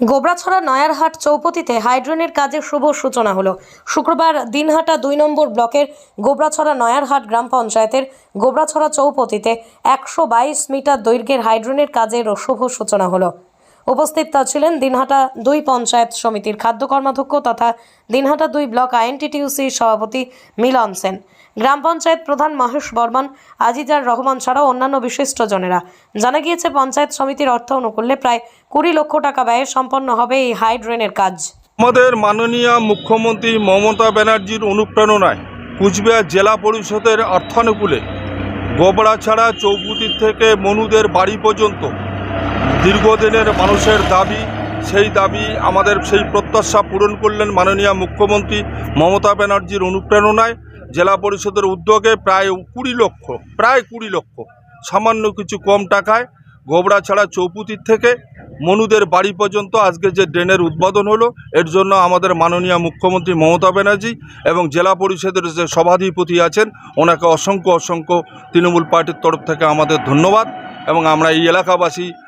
গোবরাছড়া নয়ারহাট চৌপতিতে হাইড্রেনের কাজের শুভ সূচনা হলো। শুক্রবার দিনহাটা দুই নম্বর ব্লকের গোবরাছড়া নয়ারহাট গ্রাম পঞ্চায়েতের গোবরাছড়া চৌপতিতে একশো বাইশ মিটার দৈর্ঘ্যের হাইড্রেনের কাজের শুভ সূচনা হলো। উপস্থিত ছিলেন দিনহাটা দুই পঞ্চায়েত সমিতির খাদ্য কর্মাধ্যক্ষ তথা দিনহাটা দুই ব্লক আইএনটিটিউসির সভাপতি মিলন সেন। গ্রাম পঞ্চায়েত প্রধান মহেশ বর্মন, আজিজার রহমান ছাড়াও অন্যান্য বিশিষ্টজনেরা জানা গিয়েছে, পঞ্চায়েত সমিতির অর্থ অনুকূল্যে প্রায় কুড়ি লক্ষ টাকা ব্যয়ে সম্পন্ন হবে এই হাইড্রেনের কাজ। আমাদের মাননীয় মুখ্যমন্ত্রী মমতা ব্যানার্জির অনুপ্রেরণায় কুচবিহার জেলা পরিষদের অর্থানুকূলে গোবরাছাড়া চৌপুতির থেকে মনুদের বাড়ি পর্যন্ত দীর্ঘদিনের মানুষের দাবি, সেই দাবি আমাদের সেই প্রত্যাশা পূরণ করলেন মাননীয় মুখ্যমন্ত্রী মমতা ব্যানার্জির অনুপ্রেরণায়। জেলা পরিষদের উদ্যোগে প্রায় কুড়ি লক্ষ, প্রায় কুড়ি লক্ষ, সামান্য কিছু কম টাকায় গোবরাছাড়া চৌপুতির থেকে মনুদের বাড়ি পর্যন্ত আজকে যে ড্রেনের উদ্বোধন হলো, এর জন্য আমাদের মাননীয় মুখ্যমন্ত্রী মমতা ব্যানার্জি এবং জেলা পরিষদের যে সভাধিপতি আছেন, ওনাকে অসংখ্য অসংখ্য তৃণমূল পার্টির তরফ থেকে আমাদের ধন্যবাদ এবং আমরা এই এলাকাবাসী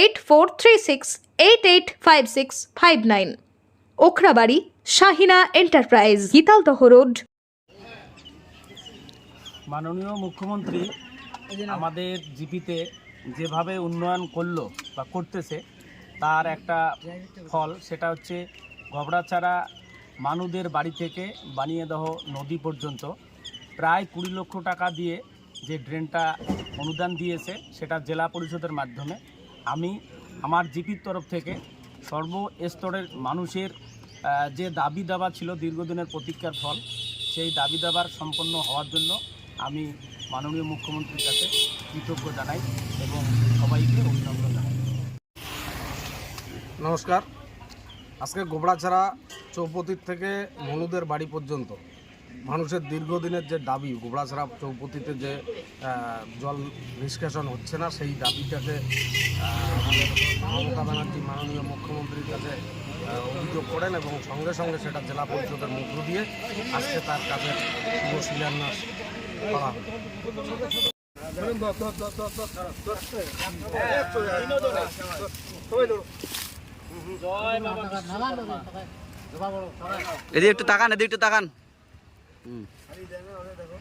eight four three six eight eight five six five nine Okhrabari Shahina enterprise Gitaldaha road মাননীয় মুখ্যমন্ত্রী, আমাদের জিপিতে যেভাবে উন্নয়ন করল বা করতেছে, তার একটা ফল সেটা হচ্ছে গবড়াচারা মানুদের বাড়ি থেকে বানিয়ে বানিয়েদহ নদী পর্যন্ত প্রায় কুড়ি লক্ষ টাকা দিয়ে যে ড্রেনটা অনুদান দিয়েছে, সেটা জেলা পরিষদের মাধ্যমে আমি আমার জিপির তরফ থেকে সর্বস্তরের মানুষের যে দাবি দাবা ছিল দীর্ঘদিনের প্রতীক্ষার ফল, সেই দাবি দাবার সম্পন্ন হওয়ার জন্য আমি মাননীয় মুখ্যমন্ত্রীর কাছে কৃতজ্ঞ জানাই এবং সবাইকে অভিনন্দন জানাই। নমস্কার। আজকে গোবড়াছড়া চৌপতির থেকে মনুদের বাড়ি পর্যন্ত মানুষের দীর্ঘদিনের যে দাবি গোবড়াছড়া চৌপতিতে যে জল নিষ্কাশন হচ্ছে না সেই দাবিটাকে মমতা ব্যানার্জি মাননীয় মুখ্যমন্ত্রীর কাছে অভিযোগ করেন এবং সঙ্গে সঙ্গে সেটা জেলা পরিষদের মধ্য দিয়ে আজকে তার কাছে শুভ শিলান্যাস করা হলো এদিকে একটু তাকান এদিকে একটু তাকান। দেখো